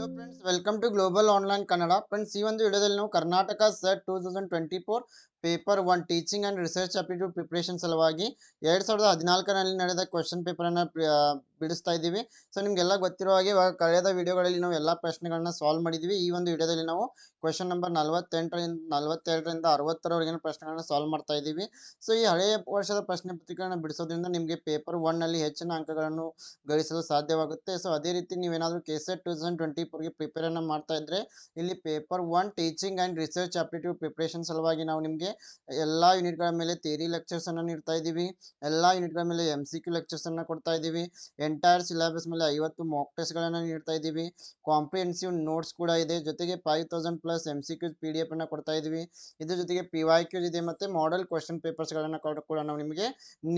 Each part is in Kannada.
development friends welcome to global online Kannada friends ಈ ಒಂದು ವಿಡಿಯೋದಲ್ಲಿ ನಾವು Karnataka SET two thousand twenty four paper one teaching and research aptitude preparation ಸಲುವಾಗಿ ಎರಡು ಸಾವಿರದ ಹದಿನಾಲ್ಕರಲ್ಲಿ ನಡೆದ ಕ್ವಶನ್ ಪೇಪರನ್ನು ಬಿಡಿಸ್ತಾ ಇದ್ದೀವಿ. ಸೊ ನಿಮಗೆಲ್ಲ ಗೊತ್ತಿರೋ ಹಾಗೆ ಇವಾಗ ಕಳೆದ ವಿಡಿಯೋಗಳಲ್ಲಿ ನಾವು ಎಲ್ಲ ಪ್ರಶ್ನೆಗಳನ್ನ ಸಾಲ್ವ್ ಮಾಡಿದ್ವಿ. ಈ ಒಂದು ವಿಡಿಯೋದಲ್ಲಿ ನಾವು ಕ್ವಶನ್ ನಂಬರ್ ನಲವತ್ತೆಂಟರಿಂದ ನಲವತ್ತೆರಡರಿಂದ ಅರವತ್ತರವರೆಗಿನ ಪ್ರಶ್ನೆಗಳನ್ನ ಸಾಲ್ವ್ ಮಾಡ್ತಾ ಇದ್ದೀವಿ. ಸೊ ಈ ಹಳೆಯ ವರ್ಷದ ಪ್ರಶ್ನೆ ಪತ್ರಿಕೆಗಳನ್ನ ಬಿಡಿಸೋದ್ರಿಂದ ನಿಮಗೆ ಪೇಪರ್ ಒನ್ನಲ್ಲಿ ಹೆಚ್ಚಿನ ಅಂಕಗಳನ್ನು ಗಳಿಸಲು ಸಾಧ್ಯವಾಗುತ್ತೆ. ಸೊ ಅದೇ ರೀತಿ ನೀವೇನಾದರೂ K SET two thousand twenty ಫೋರ್ಗೆ ಪ್ರಿಪೇರನ್ನು ಮಾಡ್ತಾ ಇದ್ರೆ, ಇಲ್ಲಿ paper one, teaching and research aptitude preparation ಸಲುವಾಗಿ ನಾವು ನಿಮಗೆ ಎಲ್ಲ ಯೂನಿಟ್ಗಳ ಮೇಲೆ ಥಿಯರಿ ಲೆಕ್ಚರ್ಸನ್ನು ನೀಡ್ತಾ ಇದ್ದೀವಿ. ಎಲ್ಲ ಯೂನಿಟ್ಗಳ ಮೇಲೆ ಎಂ ಸಿ ಕ್ಯೂ ಲೆಕ್ಚರ್ಸನ್ನು ಕೊಡ್ತಾ ಇದ್ದೀವಿ. ಎಂಟೈರ್ ಸಿಲೆಬಸ್ ಮೇಲೆ ಐವತ್ತು ಮಾಕ್ ಟೆಸ್ಟ್ಗಳನ್ನು ನೀಡ್ತಾ ಇದ್ದೀವಿ. ಕಾಂಪ್ರಿಹೆನ್ಸಿವ್ ನೋಟ್ಸ್ ಕೂಡ ಇದೆ. ಜೊತೆಗೆ five thousand plus M C Qs P D ಎಫನ್ನು ಕೊಡ್ತಾ ಇದ್ದೀವಿ. ಇದ್ರ ಜೊತೆಗೆ ಪಿ ವೈ ಕ್ಯೂಸ್ ಇದೆ ಮತ್ತು ಮಾಡೆಲ್ ಕ್ವಶನ್ ಪೇಪರ್ಸ್ಗಳನ್ನು ಕೂಡ ನಾವು ನಿಮಗೆ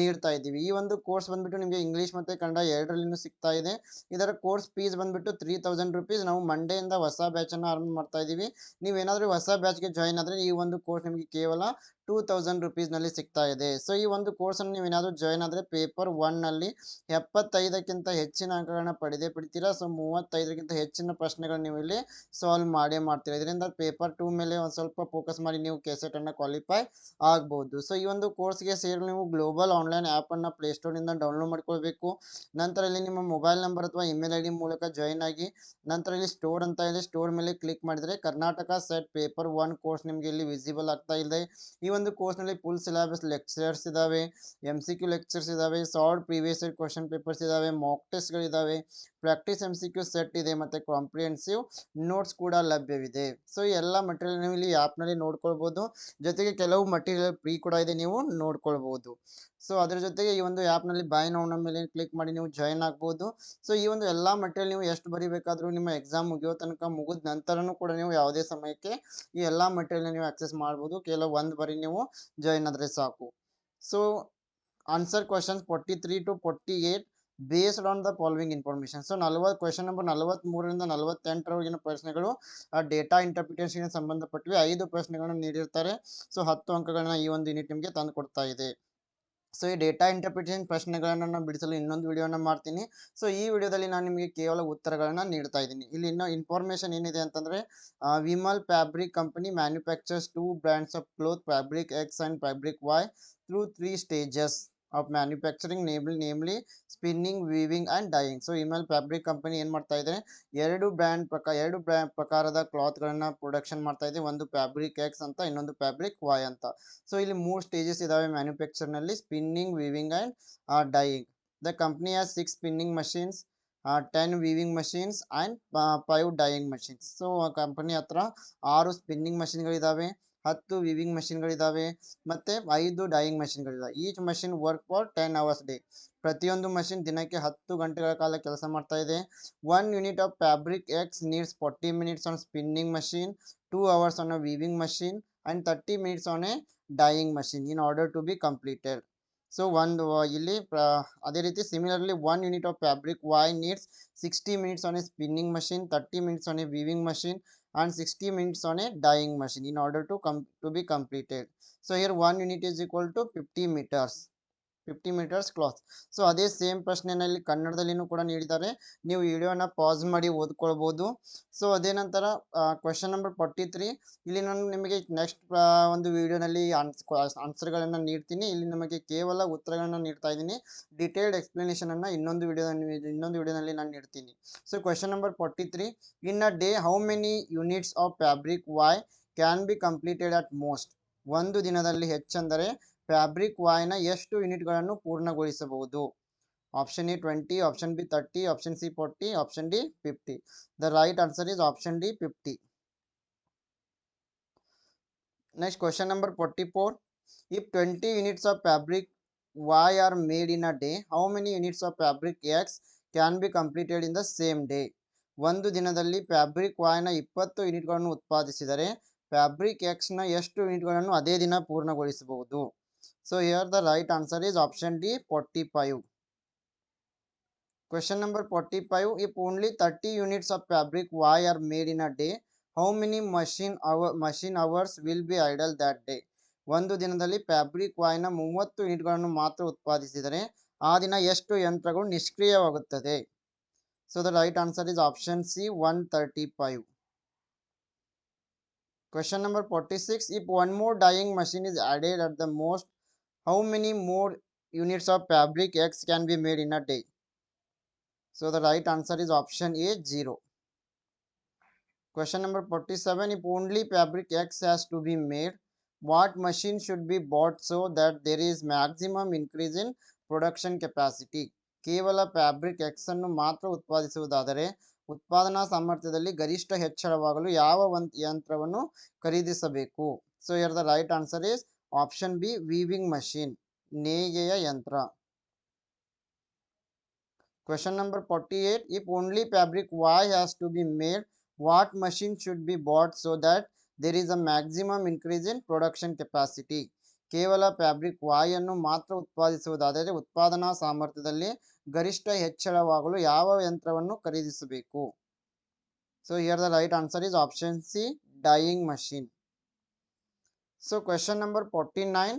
ನೀಡ್ತಾ ಇದ್ದೀವಿ. ಈ ಒಂದು ಕೋರ್ಸ್ ಬಂದ್ಬಿಟ್ಟು ನಿಮಗೆ ಇಂಗ್ಲೀಷ್ ಮತ್ತು ಕನ್ನಡ ಎರಡರಲ್ಲಿನೂ ಸಿಗ್ತಾ ಇದೆ. ಇದರ ಕೋರ್ಸ್ ಫೀಸ್ ಬಂದ್ಬಿಟ್ಟು ತ್ರೀ ತೌಸಂಡ್ ರುಪೀಸ್ ನಾವು ಮಂಡೆಯಿಂದ ಹೊಸ ಬ್ಯಾಚನ್ನು ಆರಂಭ ಮಾಡ್ತಾ ಇದ್ದೀವಿ ನೀವೇನಾದರೂ ಹೊಸ ಬ್ಯಾಚ್ಗೆ ಜಾಯಿನ್ ಆದರೆ ಈ ಒಂದು ಕೋರ್ಸ್ ನಿಮಗೆ ಕೇವಲ ಟೂ ತೌಸಂಡ್ ರುಪೀಸ್ನಲ್ಲಿ ಸಿಗ್ತಾ ಇದೆ. ಸೊ ಈ ಒಂದು ಕೋರ್ಸನ್ನು ನೀವು ಏನಾದರೂ ಜಾಯಿನ್ ಆದರೆ ಪೇಪರ್ ಒನ್ನಲ್ಲಿ ಎಪ್ಪತ್ತೈದಕ್ಕಿಂತ ಹೆಚ್ಚಿನ ಅಂಕಗಳನ್ನ ಪಡೆದೇ ಪಡಿತೀರಾ ಸೊ ಮೂವತ್ತೈದಕ್ಕಿಂತ ಹೆಚ್ಚಿನ ಪ್ರಶ್ನೆಗಳು ನೀವು ಇಲ್ಲಿ ಸಾಲ್ವ್ ಮಾಡೇ ಮಾಡ್ತೀರಾ? ಇದರಿಂದ ಪೇಪರ್ ಟೂ ಮೇಲೆ ಒಂದು ಸ್ವಲ್ಪ ಫೋಕಸ್ ಮಾಡಿ ನೀವು ಕೆಸೆಟನ್ನು ಕ್ವಾಲಿಫೈ ಆಗ್ಬೋದು. ಸೊ ಈ ಒಂದು ಕೋರ್ಸ್ಗೆ ಸೇರಲು ನೀವು ಗ್ಲೋಬಲ್ ಆನ್ಲೈನ್ ಆ್ಯಪನ್ನು ಪ್ಲೇಸ್ಟೋರ್ನಿಂದ ಡೌನ್ಲೋಡ್ ಮಾಡ್ಕೊಳ್ಬೇಕು. ನಂತರ ಇಲ್ಲಿ ನಿಮ್ಮ ಮೊಬೈಲ್ ನಂಬರ್ ಅಥವಾ ಇಮೇಲ್ ಐ ಮೂಲಕ ಜಾಯಿನ್ ಆಗಿ ನಂತರ ಇಲ್ಲಿ ಸ್ಟೋರ್ ಅಂತ ಇದೆ. ಸ್ಟೋರ್ ಮೇಲೆ ಕ್ಲಿಕ್ ಮಾಡಿದರೆ Karnataka set paper one course ನಿಮಗೆ ಇಲ್ಲಿ ವಿಸಿಬಲ್ ಆಗ್ತಾ ಇದೆ. ಈ ಒಂದು ಕೋರ್ಸ್ನಲ್ಲಿ full syllabus lectures M C Q Q lectures ಇದ್ದಾವೆ solve previous year question papers ಇದ್ದಾವೆ mock ಟೆಸ್ಟ್ಗಳಿದ್ದಾವೆ practice M C Q set ಇದೆ ಮತ್ತು ಕಾಂಪ್ರಿಹೆನ್ಸಿವ್ ನೋಟ್ಸ್ ಕೂಡ ಲಭ್ಯವಿದೆ. ಸೊ ಎಲ್ಲ ಮಟೀರಿಯಲ್ ನೀವು ಇಲ್ಲಿ ಆ್ಯಪ್ನಲ್ಲಿ ನೋಡ್ಕೊಳ್ಬೋದು. ಜೊತೆಗೆ ಕೆಲವು ಮಟೀರಿಯಲ್ ಫ್ರೀ ಕೂಡ ಇದೆ ನೀವು ನೋಡ್ಕೊಳ್ಬೋದು. ಸೊ ಅದ್ರ ಜೊತೆಗೆ ಈ ಒಂದು ಆ್ಯಪ್ನಲ್ಲಿ ಬೈ ನೌನ ಮೇಲೆ ಕ್ಲಿಕ್ ಮಾಡಿ ನೀವು ಜಾಯಿನ್ ಆಗ್ಬೋದು. ಸೊ ಈ ಒಂದು ಎಲ್ಲ ಮಟೀರಿಯಲ್ ನೀವು ಎಷ್ಟು ಬರಿಬೇಕಾದರೂ ನಿಮ್ಮ ಎಕ್ಸಾಮ್ ಮುಗಿಯೋ ತನಕ ಮುಗಿದ ನಂತರನೂ ಕೂಡ ನೀವು ಯಾವುದೇ ಸಮಯಕ್ಕೆ ಈ ಎಲ್ಲ ಮಟೀರಿಯಲ್ನ ನೀವು ಆಕ್ಸೆಸ್ ಮಾಡ್ಬೋದು. ಕೇವಲ ಒಂದು ಬರಿ ನೀವು ಜಾಯಿನ್ ಆದರೆ ಸಾಕು. So answer questions forty three to forty eight based on the following information so ನಲವತ್ತು ಕ್ವಶನ್ ನಂಬರ್ ನಲವತ್ತ್ಮೂರರಿಂದ ನಲವತ್ತೆಂಟರವರೆಗಿನ ಪ್ರಶ್ನೆಗಳು, ಆ ಡೇಟಾ ಇಂಟರ್ಪ್ರಿಟೇಷನ್ಗೆ ಸಂಬಂಧಪಟ್ಟಿವೆ. ಐದು ಪ್ರಶ್ನೆಗಳನ್ನು ನೀಡಿರ್ತಾರೆ. ಸೊ ಹತ್ತು ಅಂಕಗಳನ್ನ ಈ ಒಂದು ಯೂನಿಟ್ ನಿಮಗೆ ತಂದು ಕೊಡ್ತಾ ಇದೆ. ಸೊ, ಈ ಡೇಟಾ ಇಂಟರ್ಪ್ರಿಟೇಷನ್ ಪ್ರಶ್ನೆಗಳನ್ನು ನಾನು ಬಿಡಿಸಲು ಇನ್ನೊಂದು ವಿಡಿಯೋನ ಮಾಡ್ತೀನಿ. ಸೊ, ಈ ವಿಡಿಯೋದಲ್ಲಿ ನಾನು ನಿಮಗೆ ಕೇವಲ ಉತ್ತರಗಳನ್ನು ನೀಡ್ತಾ ಇದ್ದೀನಿ. ಇಲ್ಲಿ ಇನ್ನೂ ಇನ್ಫಾರ್ಮೇಷನ್ ಏನಿದೆ ಅಂತಂದರೆ Vimal fabric company manufactures two brands of cloth fabric X and fabric Y through three stages. Of manufacturing namely namely spinning weaving and dyeing so Vimal fabric company ಏನು ಮಾಡ್ತಾ ಇದ್ದಾರೆ? ಎರಡು ಬ್ರ್ಯಾಂಡ್ ಪ್ರಕಾರ ಎರಡು ಬ್ರ್ಯಾಂಡ್ ಪ್ರಕಾರದ ಕ್ಲಾತ್ಗಳನ್ನು ಪ್ರೊಡಕ್ಷನ್ ಮಾಡ್ತಾ ಇದೆ. ಒಂದು ಫ್ಯಾಬ್ರಿಕ್ ಎಕ್ಸ್ ಅಂತ, ಇನ್ನೊಂದು ಫ್ಯಾಬ್ರಿಕ್ ವಾಯ್ ಅಂತ. ಸೊ ಇಲ್ಲಿ ಮೂರು ಸ್ಟೇಜಸ್ ಇದಾವೆ ಮ್ಯಾನುಫ್ಯಾಕ್ಚರ್ನಲ್ಲಿ spinning weaving and dyeing the company has six spinning machines ten weaving machines and five dyeing machines so company ಹತ್ರ ಆರು ಸ್ಪಿನ್ನಿಂಗ್ ಮಷಿನ್ಗಳಿದ್ದಾವೆ ಹತ್ತು ವಿವಿಂಗ್ ಮಷಿನ್ಗಳಿದ್ದಾವೆ ಮತ್ತು ಐದು dyeing ಮಷಿನ್ಗಳಿದ್ದಾವೆ each machine work for ten hours day ಪ್ರತಿಯೊಂದು ಮಷಿನ್ ದಿನಕ್ಕೆ ಹತ್ತು ಗಂಟೆಗಳ ಕಾಲ ಕೆಲಸ ಮಾಡ್ತಾ ಇದೆ. One unit of fabric X needs forty minutes on spinning machine two hours on a weaving machine and thirty minutes on a dyeing machine in order to be completed so ಒಂದು ಇಲ್ಲಿ ಅದೇ ರೀತಿ similarly one unit of fabric Y needs sixty minutes on a spinning machine thirty minutes on a weaving machine and 60 minutes on a dyeing machine in order to come to be completed. So here one unit is equal to 50 meters fifty metres cloth so ಅದೇ ಸೇಮ್ ಪ್ರಶ್ನೆನಲ್ಲಿ ಕನ್ನಡದಲ್ಲಿನೂ ಕೂಡ ನೀಡಿದ್ದಾರೆ. ನೀವು ವಿಡಿಯೋನ ಪಾಸ್ ಮಾಡಿ ಓದ್ಕೊಳ್ಬೋದು. ಸೊ ಅದೇ ನಂತರ ಕ್ವೆಶನ್ ನಂಬರ್ ಫಾರ್ಟಿ ತ್ರೀ ಇಲ್ಲಿ ನಾನು ನಿಮಗೆ ನೆಕ್ಸ್ಟ್ ಒಂದು ವಿಡಿಯೋನಲ್ಲಿ ಆನ್ಸ್ ಆನ್ಸರ್ಗಳನ್ನು ನೀಡ್ತೀನಿ. ಇಲ್ಲಿ ನಮಗೆ ಕೇವಲ ಉತ್ತರಗಳನ್ನು ನೀಡ್ತಾ ಇದ್ದೀನಿ. ಡಿಟೇಲ್ಡ್ ಎಕ್ಸ್ಪ್ಲನೇಷನನ್ನು ಇನ್ನೊಂದು ವಿಡಿಯೋದಲ್ಲಿ ಇನ್ನೊಂದು ವಿಡಿಯೋನಲ್ಲಿ ನಾನು ನೀಡ್ತೀನಿ. So question number forty three in a day how many units of fabric Y can be completed at most ಒಂದು ದಿನದಲ್ಲಿ ಹೆಚ್ಚೆಂದರೆ ಫ್ಯಾಬ್ರಿಕ್ ವಾಯ್ನ ಎಷ್ಟು ಯೂನಿಟ್ಗಳನ್ನು ಪೂರ್ಣಗೊಳಿಸಬಹುದು? Option A twenty, option B thirty, option C forty, option D fifty. The right answer is option D fifty. Next question number forty four. If twenty units of fabric Y are made in a day, how many units of fabric X can be completed in the same day? ಒಂದು ದಿನದಲ್ಲಿ ಫ್ಯಾಬ್ರಿಕ್ ವಾಯ್ನ ಇಪ್ಪತ್ತು ಯೂನಿಟ್ಗಳನ್ನು ಉತ್ಪಾದಿಸಿದರೆ, ಫ್ಯಾಬ್ರಿಕ್ ಎಕ್ಸ್ನ ಎಷ್ಟು ಯೂನಿಟ್ಗಳನ್ನು ಅದೇ ದಿನ ಪೂರ್ಣಗೊಳಿಸಬಹುದು? So here the right answer is option D 45. Question number 45 If only 30 units of fabric Y are made in a day, how many machine hour machine hours will be idle that day? ಒಂದು ದಿನದಲ್ಲಿ ಫ್ಯಾಬ್ರಿಕ್ ವಾಯ್ನ ಮೂವತ್ತು ಯೂನಿಟ್ಗಳನ್ನು ಮಾತ್ರ ಉತ್ಪಾದಿಸಿದರೆ ಆ ದಿನ ಎಷ್ಟು ಯಂತ್ರಗಳು ನಿಷ್ಕ್ರಿಯವಾಗುತ್ತದೆ So the right answer is option C 135. Question number 46. If one more dyeing machine is added at the most, how many more units of fabric X can be made in a day? So the right answer is option A 0. Question number 47. If only fabric X has to be made, what machine should be bought so that there is maximum increase in production capacity? ಕೇವಲ ಫ್ಯಾಬ್ರಿಕ್ ಎಕ್ಸ್ ಅನ್ನು ಮಾತ್ರ ಉತ್ಪಾದಿಸುವುದಾದರೆ ಉತ್ಪಾದನಾ ಸಾಮರ್ಥ್ಯದಲ್ಲಿ ಗರಿಷ್ಠ ಹೆಚ್ಚಳವಾಗಲು ಯಾವ ಒಂದು ಯಂತ್ರವನ್ನು ಖರೀದಿಸಬೇಕು so here the right answer is option B weaving machine ನೇಯ್ಗೆಯ ಯಂತ್ರ. Question number forty eight if only fabric Y has to be made what machine should be bought so that there is a maximum increase in production capacity ಕೇವಲ ಫ್ಯಾಬ್ರಿಕ್ ವಾಯನ್ನು ಮಾತ್ರ ಉತ್ಪಾದಿಸುವುದಾದರೆ ಉತ್ಪಾದನಾ ಸಾಮರ್ಥ್ಯದಲ್ಲಿ ಗರಿಷ್ಠ ಹೆಚ್ಚಳವಾಗಲು ಯಾವ ಯಂತ್ರವನ್ನು ಖರೀದಿಸಬೇಕು? So here the right answer is option C dyeing machine so question number forty nine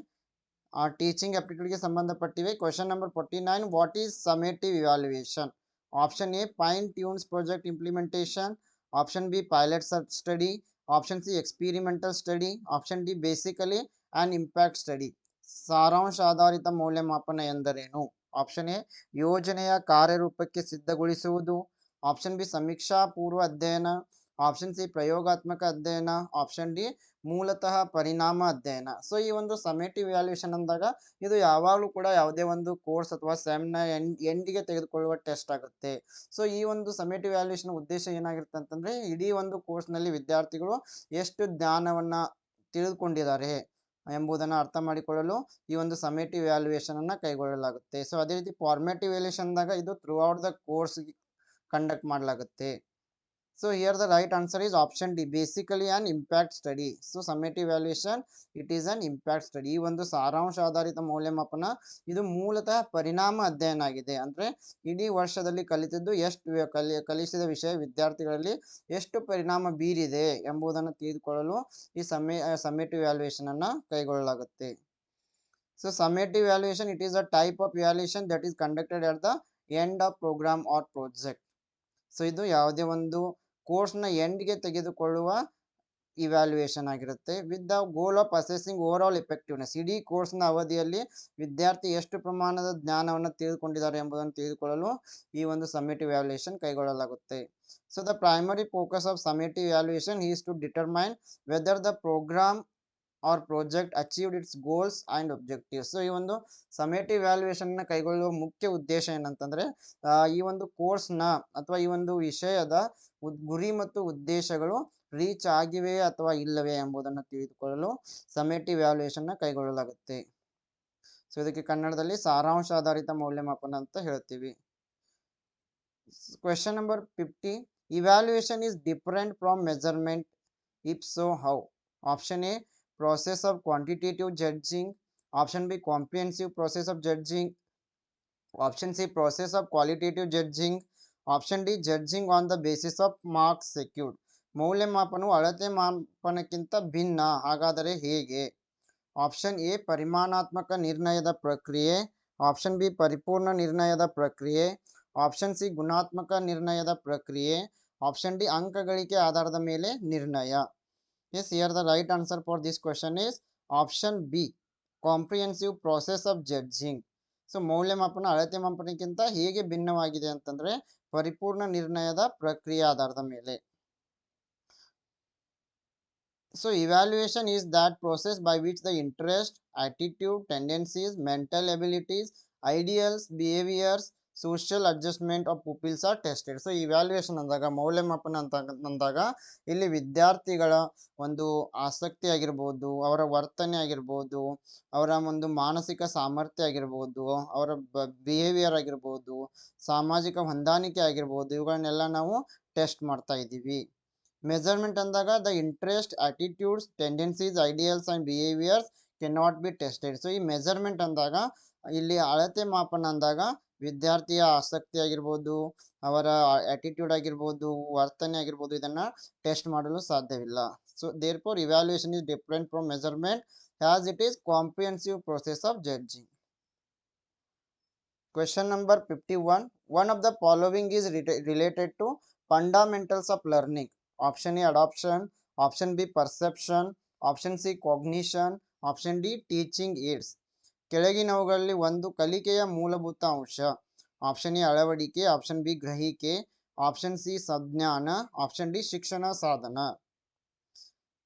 teaching ಆಪ್ಟಿಟ್ಯೂಡ್ಗೆ ಸಂಬಂಧಪಟ್ಟಿವೆ question number forty nine what is summative evaluation option A fine tunes project implementation option B pilot study option C experimental study option D basically and impact study ಸಾರಾಂಶ ಆಧಾರಿತ ಮೌಲ್ಯಮಾಪನ ಎಂದರೇನು? ಆಪ್ಷನ್ ಎ ಯೋಜನೆಯ ಕಾರ್ಯರೂಪಕ್ಕೆ ಸಿದ್ಧಗೊಳಿಸುವುದು. ಆಪ್ಷನ್ ಬಿ ಸಮೀಕ್ಷಾ ಪೂರ್ವ ಅಧ್ಯಯನ. ಆಪ್ಷನ್ ಸಿ ಪ್ರಯೋಗಾತ್ಮಕ ಅಧ್ಯಯನ. ಆಪ್ಷನ್ ಡಿ ಮೂಲತಃ ಪರಿಣಾಮ ಅಧ್ಯಯನ. ಸೊ ಈ ಒಂದು ಸಮೇಟಿವ್ ವ್ಯಾಲ್ಯೂಯೇಷನ್ ಅಂದಾಗ ಇದು ಯಾವಾಗಲೂ ಕೂಡ ಯಾವುದೇ ಒಂದು ಕೋರ್ಸ್ ಅಥವಾ ಸೆಮ್ನ ಎಂಡ್ ಎಂಡಿಗೆ ತೆಗೆದುಕೊಳ್ಳುವ ಟೆಸ್ಟ್ ಆಗುತ್ತೆ. ಸೊ ಈ ಒಂದು ಸಮೇಟಿವ್ ವ್ಯಾಲ್ಯೂಯೇಷನ್ ಉದ್ದೇಶ ಏನಾಗಿರುತ್ತೆ ಅಂತಂದ್ರೆ ಇಡೀ ಒಂದು ಕೋರ್ಸ್ನಲ್ಲಿ ವಿದ್ಯಾರ್ಥಿಗಳು ಎಷ್ಟು ಜ್ಞಾನವನ್ನ ತಿಳಿದುಕೊಂಡಿದ್ದಾರೆ ಎಂಬುದನ್ನು ಅರ್ಥ ಮಾಡಿಕೊಳ್ಳಲು ಈ ಒಂದು ಸಮೇಟಿವ್ ಅನ್ನ ಕೈಗೊಳ್ಳಲಾಗುತ್ತೆ. ಸೊ ಅದೇ ರೀತಿ ಫಾರ್ಮೇಟಿವ್ ಅಂದಾಗ ಇದು throughout the course conduct ಮಾಡಲಾಗುತ್ತೆ. So here the right answer is option D basically on impact study so summative evaluation it is an impact study ಈ ಒಂದು ಸಾರಾಂಶ ಆಧಾರಿತ ಮೌಲ್ಯಮಾಪನ, ಇದು ಮೂಲತಃ ಪರಿಣಾಮ ಅಧ್ಯಯನ ಆಗಿದೆ. ಅಂದ್ರೆ ಇಡೀ ವರ್ಷದಲ್ಲಿ ಕಲಿತಿದ್ದು ಎಷ್ಟು ಕಲಿ, ಕಲಿಸಿದ ವಿಷಯ, ವಿದ್ಯಾರ್ಥಿಗಳಲ್ಲಿ ಎಷ್ಟು ಪರಿಣಾಮ ಬೀರಿದೆ ಎಂಬುದನ್ನು ತಿಳಿದುಕೊಳ್ಳಲು ಈ ಸಮೇ ಸಮೇಟಿವ್ ವ್ಯಾಲ್ಯೂಯೇಷನ್ ಅನ್ನ ಕೈಗೊಳ್ಳಲಾಗುತ್ತೆ. So summative evaluation it is a type of evaluation that is conducted at the end of programme or project so ಇದು ಯಾವುದೇ ಒಂದು ಕೋರ್ಸ್ನ ಎಂಡ್ಗೆ ತೆಗೆದುಕೊಳ್ಳುವ ಇವ್ಯಾಲ್ಯೂಯೇಷನ್ ಆಗಿರುತ್ತೆ. With the goal of assessing overall effectiveness ಇಡೀ ಕೋರ್ಸ್ನ ಅವಧಿಯಲ್ಲಿ ವಿದ್ಯಾರ್ಥಿ ಎಷ್ಟು ಪ್ರಮಾಣದ ಜ್ಞಾನವನ್ನು ತಿಳಿದುಕೊಂಡಿದ್ದಾರೆ ಎಂಬುದನ್ನು ತಿಳಿದುಕೊಳ್ಳಲು ಈ ಒಂದು summative evaluation ಕೈಗೊಳ್ಳಲಾಗುತ್ತೆ. So the primary focus of summative evaluation is to determine whether the programme or project achieved its goals and objectives so ಈ ಒಂದು ಸಮೇಟಿವ್ ವ್ಯಾಲ್ಯೂಯೇಷನ್ನ ಕೈಗೊಳ್ಳುವ ಮುಖ್ಯ ಉದ್ದೇಶ ಏನಂತಂದ್ರೆ ಈ ಒಂದು ಕೋರ್ಸ್ನ ಅಥವಾ ಈ ಒಂದು ವಿಷಯದ ಗುರಿ ಮತ್ತು ಉದ್ದೇಶಗಳು ರೀಚ್ ಆಗಿವೆ ಅಥವಾ ಇಲ್ಲವೇ ಎಂಬುದನ್ನು ತಿಳಿದುಕೊಳ್ಳಲು ಸಮೇಟಿವ್ ವ್ಯಾಲ್ಯೂಯೇಷನ್ನ ಕೈಗೊಳ್ಳಲಾಗುತ್ತೆ. ಸೊ ಇದಕ್ಕೆ ಕನ್ನಡದಲ್ಲಿ ಸಾರಾಂಶ ಆಧಾರಿತ ಮೌಲ್ಯಮಾಪನ ಅಂತ ಹೇಳ್ತೀವಿ. Question number fifty evaluation is different from measurement if so how option A process of quantitative judging option b comprehensive process of judging option c process of qualitative judging option d judging on the basis of marks secured ಮೌಲ್ಯಮಾಪನವು ಅಳತೆ ಮಾಪನಕ್ಕಿಂತ ಭಿನ್ನ ಹಾಗಾದರೆ ಹೇಗೆ ಆಪ್ಷನ್ ಎ ಪರಿಮಾಣಾತ್ಮಕ ನಿರ್ಣಯದ ಪ್ರಕ್ರಿಯೆ ಆಪ್ಷನ್ ಬಿ ಪರಿಪೂರ್ಣ ನಿರ್ಣಯದ ಪ್ರಕ್ರಿಯೆ ಆಪ್ಷನ್ ಸಿ ಗುಣಾತ್ಮಕ ನಿರ್ಣಯದ ಪ್ರಕ್ರಿಯೆ ಆಪ್ಷನ್ ಡಿ ಅಂಕಗಳಿಕೆ ಆಧಾರದ ಮೇಲೆ ನಿರ್ಣಯ Yes, here the right answer for this question is option B. Comprehensive process of judging. So ಮೌಲ್ಯಮಾಪನ ಅಳತೆ ಮಾಪನಕ್ಕಿಂತ ಹೇಗೆ ಭಿನ್ನವಾಗಿದೆ ಅಂತಂದ್ರೆ ಪರಿಪೂರ್ಣ ನಿರ್ಣಯದ ಪ್ರಕ್ರಿಯೆ ಆಧಾರದ ಮೇಲೆ so evaluation is that process by which the interest, attitude, tendencies, mental abilities, ideals, behaviors, social adjustment of pupils are tested. So evaluation ಅಂದಾಗ, ಮೌಲ್ಯಮಾಪನ ಅಂತ ಅಂದಾಗ, ಇಲ್ಲಿ ವಿದ್ಯಾರ್ಥಿಗಳ ಒಂದು ಆಸಕ್ತಿ ಆಗಿರ್ಬೋದು, ಅವರ ವರ್ತನೆ ಆಗಿರ್ಬೋದು, ಅವರ ಒಂದು ಮಾನಸಿಕ ಸಾಮರ್ಥ್ಯ ಆಗಿರ್ಬೋದು, ಅವರ ಬಿಹೇವಿಯರ್ ಆಗಿರ್ಬೋದು, ಸಾಮಾಜಿಕ ಹೊಂದಾಣಿಕೆ ಆಗಿರ್ಬೋದು, ಇವುಗಳನ್ನೆಲ್ಲ ನಾವು ಟೆಸ್ಟ್ ಮಾಡ್ತಾ ಇದ್ದೀವಿ. ಮೆಜರ್ಮೆಂಟ್ ಅಂದಾಗ the interest attitudes tendencies ideals and behaviours can not be tested so ಈ ಮೆಜರ್ಮೆಂಟ್ ಅಂದಾಗ, ಇಲ್ಲಿ ಅಳತೆ ಮಾಪನ ಅಂದಾಗ ವಿದ್ಯಾರ್ಥಿಯ ಆಸಕ್ತಿ ಆಗಿರ್ಬೋದು ಅವರ ಆಟಿಟ್ಯೂಡ್ ಆಗಿರ್ಬೋದು ವರ್ತನೆ ಆಗಿರ್ಬೋದು ಇದನ್ನ ಟೆಸ್ಟ್ ಮಾಡಲು ಸಾಧ್ಯವಿಲ್ಲ so therefore evaluation is different from measurement has it is comprehensive process of judging Question number 51. One of the following is reta- related to fundamentals of learning. Option A adoption, option B perception, option C cognition, option D teaching aids. ಕೆಳಗಿನವುಗಳಲ್ಲಿ ಒಂದು ಕಲಿಕೆಯ ಮೂಲಭೂತ ಅಂಶ. ಆಪ್ಷನ್ ಎ ಅಳವಡಿಕೆ. ಆಪ್ಷನ್ ಬಿ ಗ್ರಹಿಕೆ. ಆಪ್ಷನ್ ಸಿ ಸಜ್ಞಾನ. ಆಪ್ಷನ್ ಡಿ ಶಿಕ್ಷಣ ಸಾಧನ.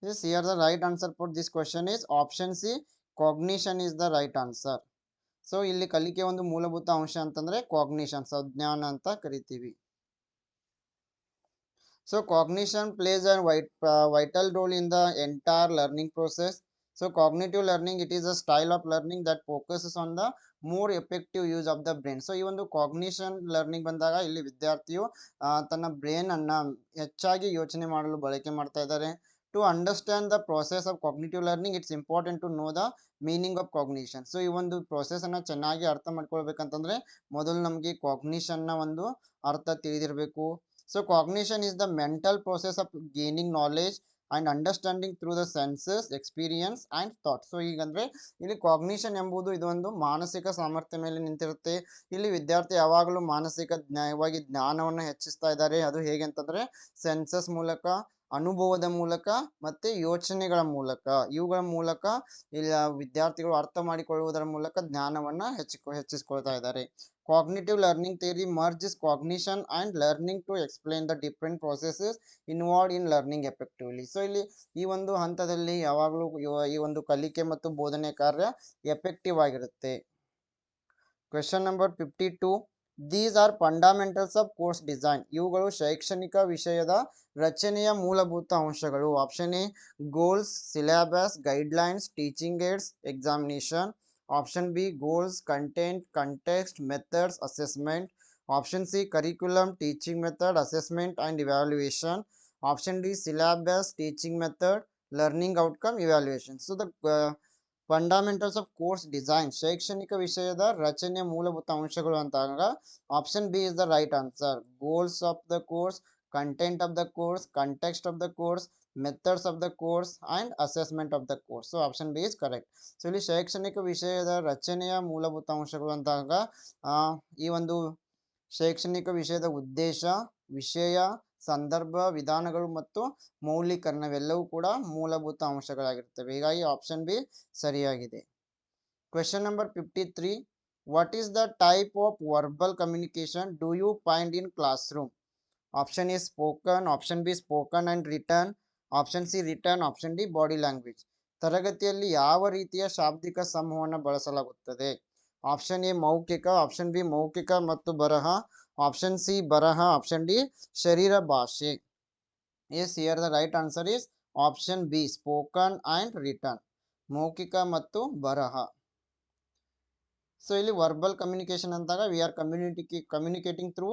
Yes, here the right answer for this question is option C. Cognition is the right answer. So ಇಲ್ಲಿ ಕಲಿಕೆ ಒಂದು ಮೂಲಭೂತ ಅಂಶ ಅಂತಂದ್ರೆ ಕಾಗ್ನಿಷನ್ ಸಜ್ಞಾನ ಅಂತ ಕರಿತೀವಿ. So cognition plays a white vital role in the entire learning process so cognitive learning it is a style of learning that focuses on the more effective use of the brain so ಈ ಒಂದು ಕಾಗ್ನಿಷನ್ ಲರ್ನಿಂಗ್ ಬಂದಾಗ ಇಲ್ಲಿ ವಿದ್ಯಾರ್ಥಿಯು ತನ್ನ ಬ್ರೈನ್ ಅನ್ನ ಹೆಚ್ಚಾಗಿ ಯೋಚನೆ ಮಾಡಲು ಬಳಕೆ ಮಾಡ್ತಾ ಇದ್ದಾರೆ. To understand the process of cognitive learning it's important to know the meaning of cognition so ಈ ಒಂದು process ಚೆನ್ನಾಗಿ ಅರ್ಥ ಮಾಡ್ಕೊಳ್ಬೇಕಂತಂದ್ರೆ ಮೊದಲು ನಮಗೆ ಕಾಗ್ನಿಷನ್ನ ಒಂದು ಅರ್ಥ ತಿಳಿದಿರಬೇಕು. So cognition is the mental process of gaining knowledge and understanding through the senses experience and thought so ಈಗಂದರೆ ಇಲ್ಲಿ ಕಾಗ್ನಿಷನ್ ಎಂಬುದು ಇದೊಂದು ಮಾನಸಿಕ ಸಾಮರ್ಥ್ಯ ಮೇಲೆ ನಿಂತಿರುತ್ತೆ. ಇಲ್ಲಿ ವಿದ್ಯಾರ್ಥಿ ಯಾವಾಗಲೂ ಮಾನಸಿಕ ಜ್ಞಾಯವಾಗಿ ಜ್ಞಾನವನ್ನು ಹೆಚ್ಚಿಸ್ತಾ ಇದ್ದಾರೆ. ಅದು ಹೇಗೆ ಅಂತಂದ್ರೆ ಸೆನ್ಸಸ್ ಮೂಲಕ ಅನುಭವದ ಮೂಲಕ ಮತ್ತೆ ಯೋಚನೆಗಳ ಮೂಲಕ, ಇವುಗಳ ಮೂಲಕ ಇಲ್ಲ ವಿದ್ಯಾರ್ಥಿಗಳು ಅರ್ಥ ಮಾಡಿಕೊಳ್ಳುವುದರ ಮೂಲಕ ಜ್ಞಾನವನ್ನ ಹೆಚ್ಚಿಕೊ, ಹೆಚ್ಚಿಸ್ಕೊಳ್ತಾ ಇದ್ದಾರೆ. Cognitive learning theory merges cognition and learning to explain the different processes involve in learning effectively so ಇಲ್ಲಿ ಈ ಒಂದು ಹಂತದಲ್ಲಿ ಯಾವಾಗಲೂ ಈ ಒಂದು ಕಲಿಕೆ ಮತ್ತು ಬೋಧನೆ ಕಾರ್ಯ ಎಫೆಕ್ಟಿವ್ ಆಗಿರುತ್ತೆ. Question number fifty two these are fundamentals of course design ಇವುಗಳು ಶೈಕ್ಷಣಿಕ ವಿಷಯದ ರಚನೆಯ ಮೂಲಭೂತ ಅಂಶಗಳು. Option A goals syllabus guidelines teaching aids examination option B goals content context methods assessment option C curriculum teaching method assessment and evaluation option D syllabus teaching method learning outcome evaluation so the fundamentals of course design ಶೈಕ್ಷಣಿಕ ವಿಷಯದ ರಚನೆಯ ಮೂಲಭೂತ ಅಂಶಗಳು ಅಂತಾಗ option B is the right answer goals of the course content of the course context of the course methods of the course and assessment of the course so option B is correct so ಇಲ್ಲಿ ಶೈಕ್ಷಣಿಕ ವಿಷಯದ ರಚನೆಯ ಮೂಲಭೂತ ಅಂಶಗಳು ಅಂದಾಗ ಆ, ಈ ಒಂದು ಶೈಕ್ಷಣಿಕ ವಿಷಯದ ಉದ್ದೇಶ ವಿಷಯ ಸಂದರ್ಭ, ವಿಧಾನಗಳು ಮತ್ತು ಮೌಲ್ಯೀಕರಣವೆಲ್ಲವೂ ಕೂಡ ಮೂಲಭೂತ ಅಂಶಗಳಾಗಿರ್ತವೆ ಹೀಗಾಗಿ ಆಪ್ಷನ್ ಬಿ ಸರಿಯಾಗಿದೆ. Question number fifty three what is the type of verbal communication do you find in classroom option A spoken option B spoken and written option C written option D body language ತರಗತಿಯಲ್ಲಿ ಯಾವ ರೀತಿಯ ಶಾಬ್ದಿಕ ಸಮೂಹವನ್ನು ಬಳಸಲಾಗುತ್ತದೆ? ಆಪ್ಷನ್ ಎ ಮೌಖಿಕ ಆಪ್ಷನ್ ಬಿ ಮೌಖಿಕ ಮತ್ತು ಬರಹ. ಆಪ್ಷನ್ ಸಿ ಬರಹ ಆಪ್ಷನ್ ಡಿ ಶರೀರ ಭಾಷೆ yes here the right answer is option B spoken and written ಮೌಖಿಕ ಮತ್ತು ಬರಹ ಸೊ ಇಲ್ಲಿ ವರ್ಬಲ್ ಕಮ್ಯುನಿಕೇಶನ್ ಅಂದಾಗ we are community communicating through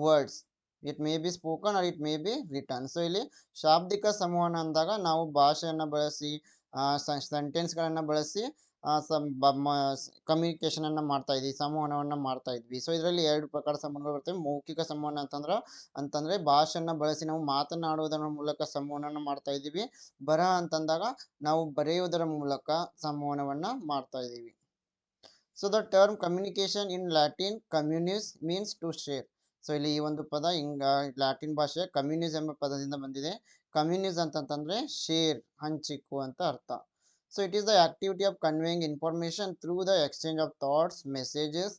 words it may be spoken or it may be written so ಇಲ್ಲಿ ಶಾಬ್ದಿಕ ಸಂವಹನ ಅಂದಾಗ ನಾವು ಭಾಷೆಯನ್ನು ಬಳಸಿ ಸೆಂಟೆನ್ಸ್ಗಳನ್ನು ಬಳಸಿ ಕಮ್ಯುನಿಕೇಶನ್ ಅನ್ನ ಮಾಡ್ತಾ ಇದ್ವಿ, ಸಂವಹನವನ್ನ ಮಾಡ್ತಾ ಇದ್ವಿ. ಸೊ ಇದರಲ್ಲಿ ಎರಡು ಪ್ರಕಾರ ಸಂವಹನಗಳು ಬರ್ತವೆ. ಮೌಖಿಕ ಸಂವಹನ ಅಂತಂದ್ರ, ಅಂತಂದ್ರೆ ಭಾಷೆಯನ್ನ ಬಳಸಿ ನಾವು ಮಾತನಾಡುವುದರ ಮೂಲಕ ಸಂವಹನ ಮಾಡ್ತಾ ಇದ್ದೀವಿ. ಬರಹ ಅಂತಂದಾಗ ನಾವು ಬರೆಯುವುದರ ಮೂಲಕ ಸಂವಹನವನ್ನ ಮಾಡ್ತಾ ಇದ್ದೀವಿ. So the term communication in Latin communis means to share so ಇಲ್ಲಿ ಈ ಒಂದು ಪದ ಹಿಂಗ ಲ್ಯಾಟಿನ್ ಭಾಷೆ ಕಮ್ಯುನಿಸ್ ಎಂಬ ಪದದಿಂದ ಬಂದಿದೆ. ಕಮ್ಯುನಿಸ್ ಅಂತಂತಂದ್ರೆ ಶೇರ್ ಹಂಚಿಕು ಅಂತ ಅರ್ಥ. So it the the of of information information the the exchange of messages, messages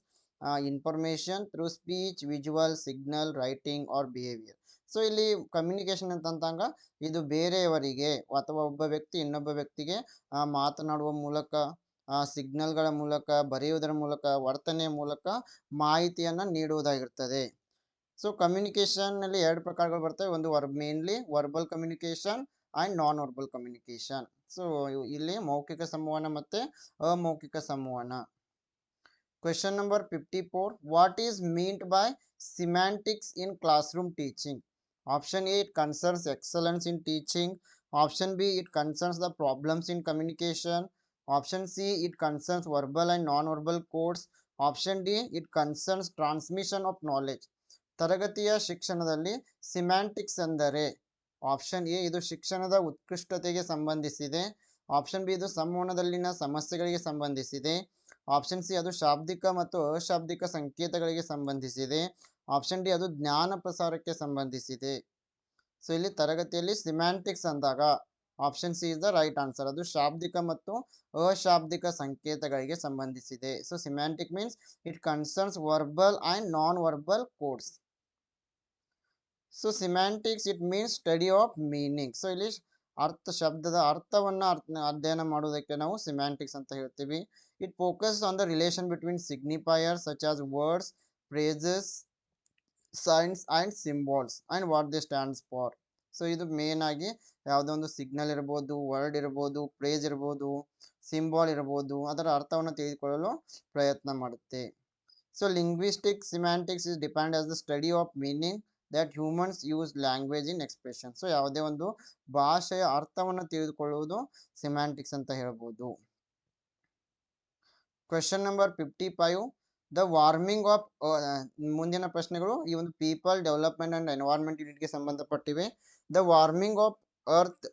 information through speech visual signal writing or behaviour so ಇಲ್ಲಿ ಕಮ್ಯುನಿಕೇಶನ್ ಅಂತಂದಾಗ ಇದು ಬೇರೆಯವರಿಗೆ ಅಥವಾ ಒಬ್ಬ ವ್ಯಕ್ತಿ ಇನ್ನೊಬ್ಬ ವ್ಯಕ್ತಿಗೆ ಮಾತನಾಡುವ ಮೂಲಕ ಸಿಗ್ನಲ್ಗಳ ಮೂಲಕ ಬರೆಯುವುದರ ಮೂಲಕ ವರ್ತನೆಯ ಮೂಲಕ ಮಾಹಿತಿಯನ್ನು ನೀಡುವುದಾಗಿರ್ತದೆ. ಸೊ ಕಮ್ಯುನಿಕೇಷನ್ನಲ್ಲಿ ಎರಡು ಪ್ರಕಾರಗಳು ಬರ್ತವೆ. ಒಂದು var mainly verbal communication and non verbal communication so ಇಲ್ಲಿ ಮೌಖಿಕ ಸಂವಹನ ಮತ್ತೆ ಅಮೌಖಿಕ ಸಂವಹನ question number fifty four what is meant by semantics in classroom teaching option A it concerns excellence in teaching option B it concerns the problems in communication option C it concerns verbal and non verbal codes option D it concerns transmission of knowledge ತರಗತಿಯ ಶಿಕ್ಷಣದಲ್ಲಿ ಸಿಮ್ಯಾಂಟಿಕ್ಸ್ ಎಂದರೆ ಆಪ್ಷನ್ ಎ ಇದು ಶಿಕ್ಷಣದ ಉತ್ಕೃಷ್ಟತೆಗೆ ಸಂಬಂಧಿಸಿದೆ. ಆಪ್ಷನ್ ಬಿ ಇದು ಸಂವಹನದಲ್ಲಿನ ಸಮಸ್ಯೆಗಳಿಗೆ ಸಂಬಂಧಿಸಿದೆ. ಆಪ್ಷನ್ ಸಿ ಅದು ಶಾಬ್ದಿಕ ಮತ್ತು ಅಶಾಬ್ದಿಕ ಸಂಕೇತಗಳಿಗೆ ಸಂಬಂಧಿಸಿದೆ. ಆಪ್ಷನ್ ಡಿ ಅದು ಜ್ಞಾನ ಪ್ರಸಾರಕ್ಕೆ ಸಂಬಂಧಿಸಿದೆ. ಸೊ ಇಲ್ಲಿ ತರಗತಿಯಲ್ಲಿ ಸಿಮ್ಯಾಂಟಿಕ್ಸ್ ಅಂದಾಗ option C is the right answer ಅದು ಶಾಬ್ದಿಕ ಮತ್ತು ಅಶಾಬ್ದಿಕ ಸಂಕೇತಗಳಿಗೆ ಸಂಬಂಧಿಸಿದೆ. So semantic means it concerns verbal and non verbal codes so semantics it means study of meaning so ಇಲ್ಲಿ ಅರ್ಥ ಶಬ್ದದ ಅರ್ಥವನ್ನು ಅರ್ಥ ಅಧ್ಯಯನ ಮಾಡೋದಕ್ಕೆ ನಾವು ಸಿಮ್ಯಾಂಟಿಕ್ಸ್ ಅಂತ ಹೇಳ್ತೀವಿ. It focus on the relation between signifier such as words phrases signs and symbols and what they stands for so ಇದು ಮೇನ್ ಆಗಿ ಯಾವುದೋ ಒಂದು ಸಿಗ್ನಲ್ ಇರ್ಬೋದು ವರ್ಡ್ ಇರ್ಬೋದು ಪ್ರೇಜ್ ಇರ್ಬೋದು ಸಿಂಬಾಲ್ ಇರ್ಬೋದು ಅದರ ಅರ್ಥವನ್ನು ತಿಳಿದುಕೊಳ್ಳಲು ಪ್ರಯತ್ನ ಮಾಡುತ್ತೆ. So linguistic semantics is depend as the study of meaning that humans use language in expression so ಯಾವುದೇ ಒಂದು ಭಾಷೆಯ ಅರ್ಥವನ್ನು ತಿಳಿದುಕೊಳ್ಳುವುದು ಸಿಮ್ಯಾಂಟಿಕ್ಸ್ ಅಂತ ಹೇಳ್ಬೋದು. Question number fifty five the warming of ಮುಂದಿನ ಪ್ರಶ್ನೆಗಳು ಈ ಒಂದು ಪೀಪಲ್ ಡೆವಲಪ್ಮೆಂಟ್ ಅಂಡ್ ಎನ್ವೈರ್ಮೆಂಟ್ ಯೂನಿಟ್ಗೆ ಸಂಬಂಧಪಟ್ಟಿವೆ. The warming of earth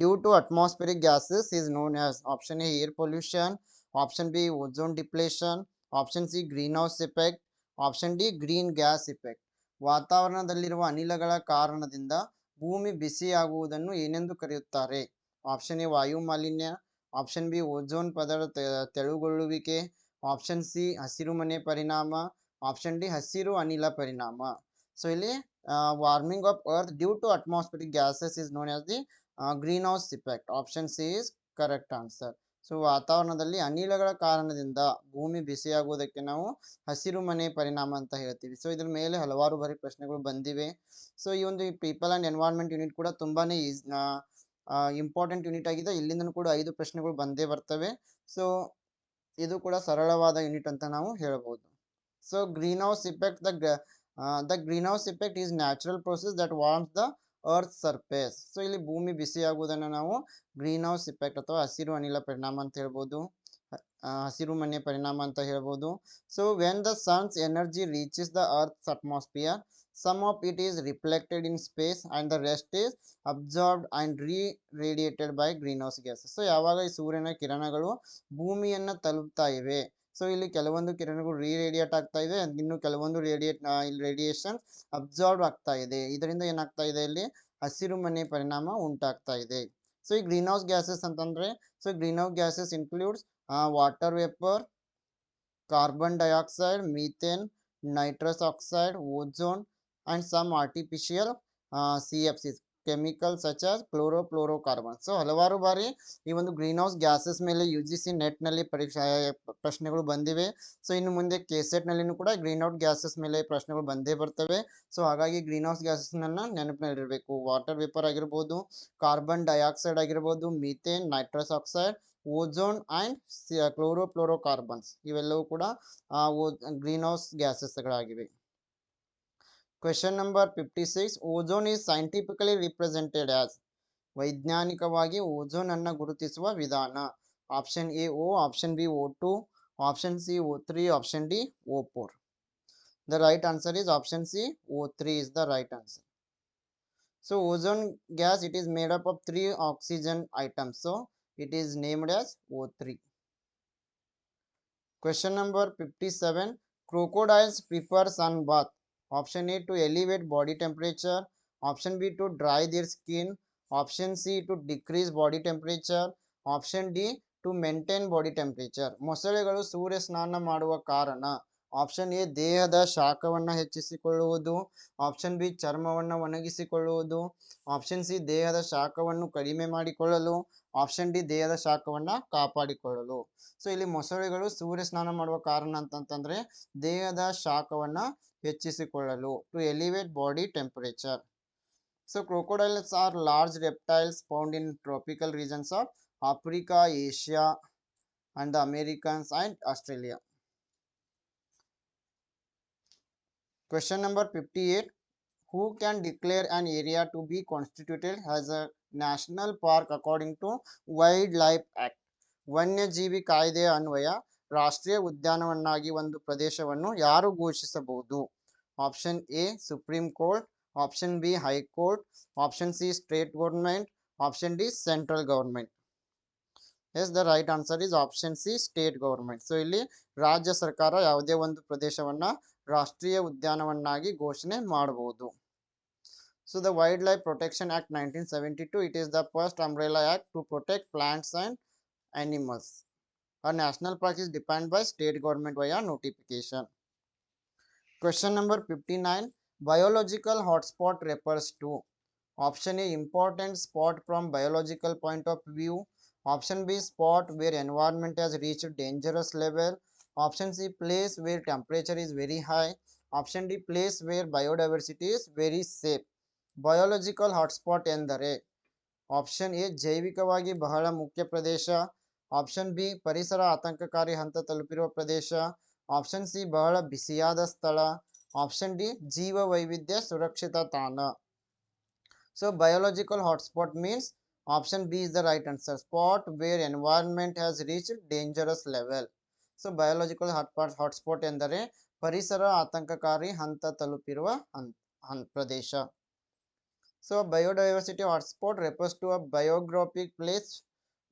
due to atmospheric gases is known as option A air pollution option B ozone depletion option C greenhouse effect option D green gas effect ವಾತಾವರಣದಲ್ಲಿರುವ ಅನಿಲಗಳ ಕಾರಣದಿಂದ ಭೂಮಿ ಬಿಸಿಯಾಗುವುದನ್ನು ಏನೆಂದು ಕರೆಯುತ್ತಾರೆ? ಆಪ್ಷನ್ ಎ, ವಾಯು ಮಾಲಿನ್ಯ. ಆಪ್ಷನ್ ಬಿ ಓಝೋನ್ ಪದರ ತೆಳುಗೊಳ್ಳುವಿಕೆ. ಆಪ್ಷನ್ ಸಿ, ಹಸಿರು ಮನೆ ಪರಿಣಾಮ. ಆಪ್ಷನ್ ಡಿ, ಹಸಿರು ಅನಿಲ ಪರಿಣಾಮ. ಸೊ ಇಲ್ಲಿ warming of earth due to atmospheric gases is known as the greenhouse effect. Option C is correct answer. So, ವಾತಾವರಣದಲ್ಲಿ ಅನಿಲಗಳ ಕಾರಣದಿಂದ ಭೂಮಿ ಬಿಸಿಯಾಗುವುದಕ್ಕೆ ನಾವು ಹಸಿರು ಮನೆ ಪರಿಣಾಮ ಅಂತ ಹೇಳ್ತೀವಿ. ಸೊ, ಇದ್ರ ಮೇಲೆ ಹಲವಾರು ಬಾರಿ ಪ್ರಶ್ನೆಗಳು ಬಂದಿವೆ. ಸೊ, ಈ ಒಂದು ಪೀಪಲ್ ಅಂಡ್ ಎನ್ವೈರ್ಮೆಂಟ್ ಯೂನಿಟ್ ಕೂಡ ತುಂಬಾನೇ ಇಂಪಾರ್ಟೆಂಟ್ ಯೂನಿಟ್ ಆಗಿದೆ. ಇಲ್ಲಿಂದನೂ ಕೂಡ ಐದು ಪ್ರಶ್ನೆಗಳು ಬಂದೇ ಬರ್ತವೆ. ಸೊ, ಇದು ಕೂಡ ಸರಳವಾದ ಯೂನಿಟ್ ಅಂತ ನಾವು ಹೇಳ್ಬೋದು. So, greenhouse effect, the the greenhouse effect is natural process that warms the earth surface so ಇಲ್ಲಿ ಭೂಮಿ ಬಿಸಿಯಾಗುವುದನ್ನು ನಾವು ಗ್ರೀನ್ ಹೌಸ್ ಇಫೆಕ್ಟ್ ಅಥವಾ ಹಸಿರು ಅನಿಲ ಪರಿಣಾಮ ಅಂತ ಹೇಳ್ಬೋದು. ಹಸಿರು ಮನೆ ಪರಿಣಾಮ ಅಂತ ಹೇಳ್ಬೋದು. So when the sun's energy reaches the earth's atmosphere some of it is reflected in space and the rest is absorbed and re radiated by greenhouse gas so ಯಾವಾಗ ಈ ಸೂರ್ಯನ ಕಿರಣಗಳು ಭೂಮಿಯನ್ನು ತಲುಪ್ತಾ ಇವೆ? ಸೊ ಇಲ್ಲಿ ಕೆಲವೊಂದು ಕಿರಣಗಳು ರೀ ರೇಡಿಯೇಟ್ ಆಗ್ತಾ ಇವೆ, ಇನ್ನು ಕೆಲವೊಂದು ರೇಡಿಯೇಟ್ ಇಲ್ಲಿ ರೇಡಿಯೇಷನ್ ಅಬ್ಸಾರ್ಬ್ ಆಗ್ತಾ ಇದೆ. ಇದರಿಂದ ಏನಾಗ್ತಾ ಇದೆ ಇಲ್ಲಿ? ಹಸಿರು ಮನೆ ಪರಿಣಾಮ ಉಂಟಾಗ್ತಾ ಇದೆ ಸೊ ಈ ಗ್ರೀನ್ ಹೌಸ್ ಗ್ಯಾಸಸ್ ಅಂತಂದ್ರೆ so greenhouse gases includes water vapour carbon dioxide methane nitrous oxide ozone and some artificial C F C chemical such as chlorofluorocarbon so ಹಲವಾರು ಬಾರಿ ಈ ಒಂದು ಗ್ರೀನ್ ಹೌಸ್ ಗ್ಯಾಸಸ್ ಮೇಲೆ ಯು ಜಿ ಸಿ ನೆಟ್ನಲ್ಲಿ ಪರೀಕ್ಷಾ, ಪ್ರಶ್ನೆಗಳು ಬಂದಿವೆ. ಸೊ ಇನ್ನು ಮುಂದೆ ಕೆ ಸೆಟ್ನಲ್ಲಿನೂ ಕೂಡ ಗ್ರೀನ್ ಔಟ್ ಗ್ಯಾಸಸ್ ಮೇಲೆ ಪ್ರಶ್ನೆಗಳು ಬಂದೇ ಬರ್ತವೆ. ಸೊ ಹಾಗಾಗಿ ಗ್ರೀನ್ ಹೌಸ್ ಗ್ಯಾಸಸ್ನನ್ನು ನೆನಪಿನಲ್ಲಿರಬೇಕು. ವಾಟರ್ ವೇಪರ್ ಆಗಿರ್ಬೋದು ಕಾರ್ಬನ್ ಡೈಆಕ್ಸೈಡ್ ಆಗಿರ್ಬೋದು methane nitrous oxide ozone and chlorofluorocarbons ಇವೆಲ್ಲವೂ ಕೂಡ ಗ್ರೀನ್ ಹೌಸ್ ಗ್ಯಾಸಸ್ಗಳಾಗಿವೆ Question number fifty six ozone is scientifically represented as ವೈಜ್ಞಾನಿಕವಾಗಿ ಓಝೋನ್ ಅನ್ನು ಗುರುತಿಸುವ ವಿಧಾನ option A O option B O two option C O three option D O four the right answer is option C O three is the right answer. So ozone gas, it is made up of three oxygen atoms. So it is named as O3. Question number 57. Crocodiles prefer sun bath. Option A, to elevate body temperature. Option B, to dry their skin. Option C, to decrease body temperature. Option D to maintain body temperature. ಮೊಸಳೆಗಳು ಸೂರ್ಯ ಸ್ನಾನ ಮಾಡುವ ಕಾರಣ ಆಪ್ಷನ್ ಎ ದೇಹದ ಶಾಖವನ್ನು ಹೆಚ್ಚಿಸಿಕೊಳ್ಳುವುದು ಆಪ್ಷನ್ ಬಿ ಚರ್ಮವನ್ನು ಒಣಗಿಸಿಕೊಳ್ಳುವುದು ಆಪ್ಷನ್ ಸಿ ದೇಹದ ಶಾಖವನ್ನು ಕಡಿಮೆ ಮಾಡಿಕೊಳ್ಳಲು ಆಪ್ಷನ್ ಡಿ ದೇಹದ ಶಾಖವನ್ನು ಕಾಪಾಡಿಕೊಳ್ಳಲು ಸೊ ಇಲ್ಲಿ ಮೊಸಳೆಗಳು ಸೂರ್ಯ ಸ್ನಾನ ಮಾಡುವ ಕಾರಣ ಅಂತಂತಂದರೆ ದೇಹದ ಶಾಖವನ್ನು ಹೆಚ್ಚಿಸಿಕೊಳ್ಳಲು to elevate body temperature so crocodiles are large reptiles found in tropical regions of Africa Asia and the Americans and Australia Question number 58. Who can declare an area to be constituted as a national park according to Wildlife Act? ವನ್ಯಜೀವಿ ಕಾಯ್ದೆಯ ಅನ್ವಯ ರಾಷ್ಟ್ರೀಯ ಉದ್ಯಾನವನ್ನಾಗಿ ಒಂದು ಪ್ರದೇಶವನ್ನು ಯಾರು ಘೋಷಿಸಬಹುದು? Option A, supreme court. Option B, high court. Option C, state government. Option D, central government. Yes, the right answer is option C, state government. So, ಇಲ್ಲಿ ರಾಜ್ಯ ಸರ್ಕಾರ ಯಾವುದೇ ಒಂದು ಪ್ರದೇಶವನ್ನ ರಾಷ್ಟ್ರೀಯ ಉದ್ಯಾನವನ್ನಾಗಿ ಘೋಷಣೆ ಮಾಡಬಹುದು. So, the wildlife protection act nineteen seventy two, it is the first umbrella act to protect plants and animals. A national park is defined by state government via notification. Question number 59. Biological hotspot refers to option A important spot from biological point of view. Option B spot where environment has reached dangerous level. Option C place where temperature is very high. Option D place where biodiversity is very safe. Biological hotspot ಎಂದರೆ ಆಪ್ಷನ್ ಎ ಜೈವಿಕವಾಗಿ ಬಹಳ ಮುಖ್ಯ ಪ್ರದೇಶ ಆಪ್ಷನ್ ಬಿ ಪರಿಸರ ಆತಂಕಕಾರಿ ಹಂತ ತಲುಪಿರುವ ಪ್ರದೇಶ. ಆಪ್ಷನ್ ಸಿ ಬಹಳ ಬಿಸಿಯಾದ ಸ್ಥಳ. ಆಪ್ಷನ್ ಡಿ ಜೀವ ವೈವಿಧ್ಯ ಸುರಕ್ಷಿತ ತಾಣ. So biological hotspot means option B is the right answer spot where environment has reach dangerous level so biological hotspot hotspot ಎಂದರೆ ಪರಿಸರ ಆತಂಕಕಾರಿ ಹಂತ ತಲುಪಿರುವ ಹಂತ ಪ್ರದೇಶ. So biodiversity hotspot refers to a biographic place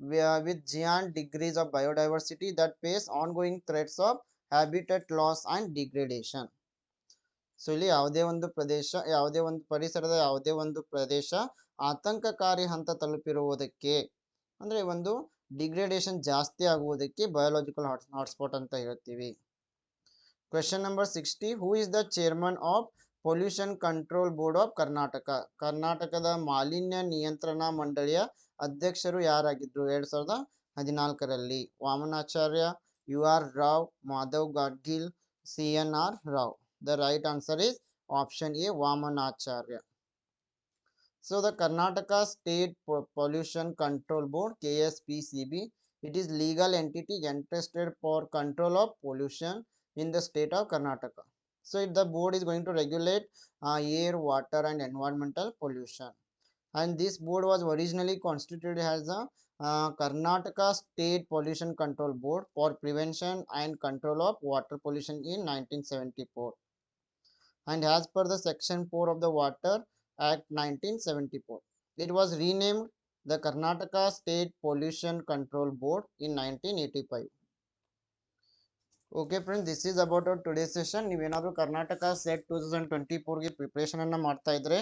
with giant degrees of biodiversity that face ongoing threats of habitat loss and degradation. So ಇಲ್ಲಿ ಯಾವುದೇ ಒಂದು ಪ್ರದೇಶ, ಯಾವುದೇ ಒಂದು ಪರಿಸರದ ಯಾವುದೇ ಒಂದು ಪ್ರದೇಶ ಆತಂಕಕಾರಿ ಹಂತ ತಲುಪಿರುವುದಕ್ಕೆ, ಅಂದ್ರೆ ಒಂದು ಡಿಗ್ರೇಡೇಷನ್ ಜಾಸ್ತಿ ಆಗುವುದಕ್ಕೆ ಬಯೋಲಾಜಿಕಲ್ ಹಾಟ್ ಹಾಟ್ಸ್ಪಾಟ್ ಅಂತ ಹೇಳ್ತೀವಿ question number sixty who is the chairman of pollution control board of Karnataka ಕರ್ನಾಟಕದ ಮಾಲಿನ್ಯ ನಿಯಂತ್ರಣ ಮಂಡಳಿಯ ಅಧ್ಯಕ್ಷರು ಯಾರಾಗಿದ್ರು ಎರಡ್ ಸಾವಿರದ ಹದಿನಾಲ್ಕರಲ್ಲಿ Vamanacharya U R Rao Madhav Gadgil C N R Rao the right answer is option A Vamanacharya so the Karnataka state pollution control board K S P C B it is legal entity entrusted for control of pollution in the state of Karnataka. So it, the board is going to regulate uh, air, water and environmental pollution. And this board was originally constituted as a uh, Karnataka State Pollution Control Board for prevention and control of water pollution in 1974. And as per the section 4 of the Water Act 1974, it was renamed the Karnataka State Pollution Control Board in 1985. Okay friend this is about our today session ನೀವೇನಾದರೂ Karnataka SET two thousand twenty ಫೋರ್ಗೆ ಪ್ರಿಪ್ರೇಷನನ್ನು ಮಾಡ್ತಾ ಇದ್ರೆ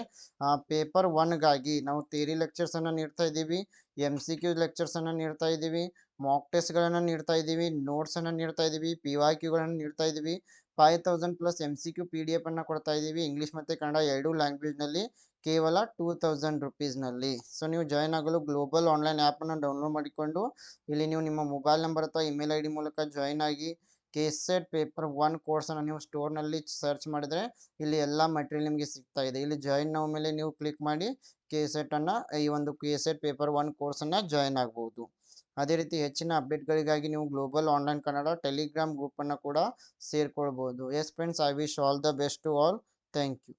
ಪೇಪರ್ ಒನ್ಗಾಗಿ ನಾವು ಥಿಯರಿ ಲೆಕ್ಚರ್ಸನ್ನು ನೀಡ್ತಾ ಇದ್ದೀವಿ ಎಂ ಸಿ ಕ್ಯೂ ಲೆಕ್ಚರ್ಸನ್ನು ನೀಡ್ತಾ ಇದ್ದೀವಿ ಮಾಕ್ ಟೆಸ್ಟ್ಗಳನ್ನು ನೀಡ್ತಾ ಇದ್ದೀವಿ ನೋಟ್ಸನ್ನು ನೀಡ್ತಾ ಇದ್ದೀವಿ ಪಿ ವೈ ಕ್ಯೂಗಳನ್ನು ನೀಡ್ತಾ ಇದ್ದೀವಿ five thousand plus M C Q P D F ಅನ್ನು ಕೊಡ್ತಾ ಇದ್ದೀವಿ ಇಂಗ್ಲೀಷ್ ಮತ್ತು ಕನ್ನಡ ಎರಡೂ ಲ್ಯಾಂಗ್ವೇಜ್ನಲ್ಲಿ ಕೇವಲ ಟೂ ತೌಸಂಡ್ ರುಪೀಸ್ನಲ್ಲಿ ಸೊ ನೀವು ಜಾಯ್ನ್ ಆಗಲು ಗ್ಲೋಬಲ್ ಆನ್ಲೈನ್ ಆ್ಯಪನ್ನು ಡೌನ್ಲೋಡ್ ಮಾಡಿಕೊಂಡು, ಇಲ್ಲಿ ನೀವು ನಿಮ್ಮ ಮೊಬೈಲ್ ನಂಬರ್ ಅಥವಾ ಇಮೇಲ್ ಐ ಡಿ ಮೂಲಕ ಜಾಯ್ನ್ ಆಗಿ ಕೆ ಸೆಟ್ ಪೇಪರ್ ಒನ್ ಕೋರ್ಸನ್ನು ನೀವು ಸ್ಟೋರ್ನಲ್ಲಿ ಸರ್ಚ್ ಮಾಡಿದರೆ ಇಲ್ಲಿ ಎಲ್ಲ ಮಟೀರಿಯಲ್ ನಿಮಗೆ ಸಿಗ್ತಾ ಇದೆ. ಇಲ್ಲಿ ಜಾಯಿನ್ ನಾವು ಮೇಲೆ ನೀವು ಕ್ಲಿಕ್ ಮಾಡಿ ಕೆ ಸೆಟನ್ನು ಈ ಒಂದು ಕೆಸೆಟ್ ಪೇಪರ್ ಒನ್ ಕೋರ್ಸನ್ನು ಜಾಯಿನ್ ಆಗ್ಬೋದು. ಅದೇ ರೀತಿ ಹೆಚ್ಚಿನ ಅಪ್ಡೇಟ್ಗಳಿಗಾಗಿ ನೀವು ಗ್ಲೋಬಲ್ ಆನ್ಲೈನ್ ಕನ್ನಡ ಟೆಲಿಗ್ರಾಮ್ ಗ್ರೂಪನ್ನು ಕೂಡ ಸೇರ್ಕೊಳ್ಬೋದು. Yes friends, I wish all the best to all. Thank you.